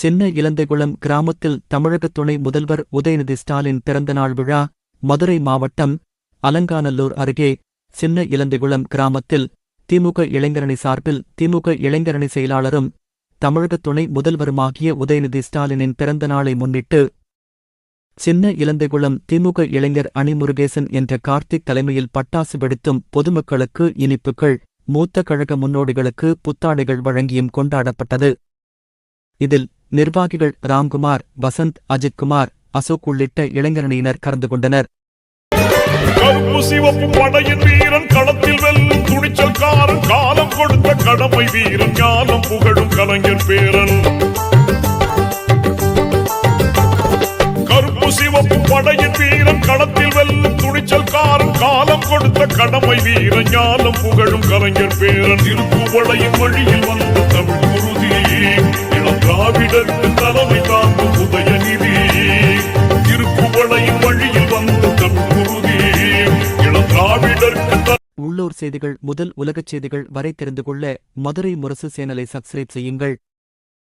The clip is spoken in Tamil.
சின்ன இலந்தைகுளம் கிராமத்தில் தமிழக துணை முதல்வர் உதயநிதி ஸ்டாலின் பிறந்தநாள் விழா மதுரை மாவட்டம் அலங்காநல்லூர் அருகே சின்ன இலந்தைகுளம் கிராமத்தில் திமுக இளைஞரணி சார்பில் திமுக இளைஞரணி செயலாளரும் தமிழக துணை முதல்வருமாகிய உதயநிதி ஸ்டாலினின் பிறந்த நாளை முன்னிட்டு சின்ன இலந்தைகுளம் திமுக இளைஞர் அணி முருகேசன் என்ற கார்த்திக் தலைமையில் பட்டாசு வெடித்தும் பொதுமக்களுக்கு இனிப்புகள் மூத்த கழக முன்னோடிகளுக்கு புத்தாடைகள் வழங்கியும் கொண்டாடப்பட்டது. இதில் நிர்வாகிகள் ராம்குமார் வசந்த் அஜித்குமார் அசோக் உள்ளிட்ட இளைஞரணியினர் கலந்து கொண்டனர். படையின் வீரன் களத்தில் வெல்லும் துணிச்சல்காரன் காலம் கொடுத்த கடமை வீரன் ஞானம் புகழும் கலைஞர் பேரன். கருப்பு சிவப்பு படையின் வீரன் களத்தில் வெல்லும் துணிச்சல்காரன் காலம் கொடுத்த கடமை வீரன் ஞானம் புகழும் கலைஞர் பேரன். திருப்புவளையின் வழி இளம் தலைமை தாங்கும் உதய நிதி. திருப்புவளையின் வழியில் வந்து தமிழ் குருதி இளம் திராவிடருக்கு உள்ளூர் செய்திகள் முதல் உலகச் செய்திகள் வரை தெரிந்து கொள்ள மதுரை முரசு சேனலை சப்ஸ்கிரைப் செய்யுங்கள்.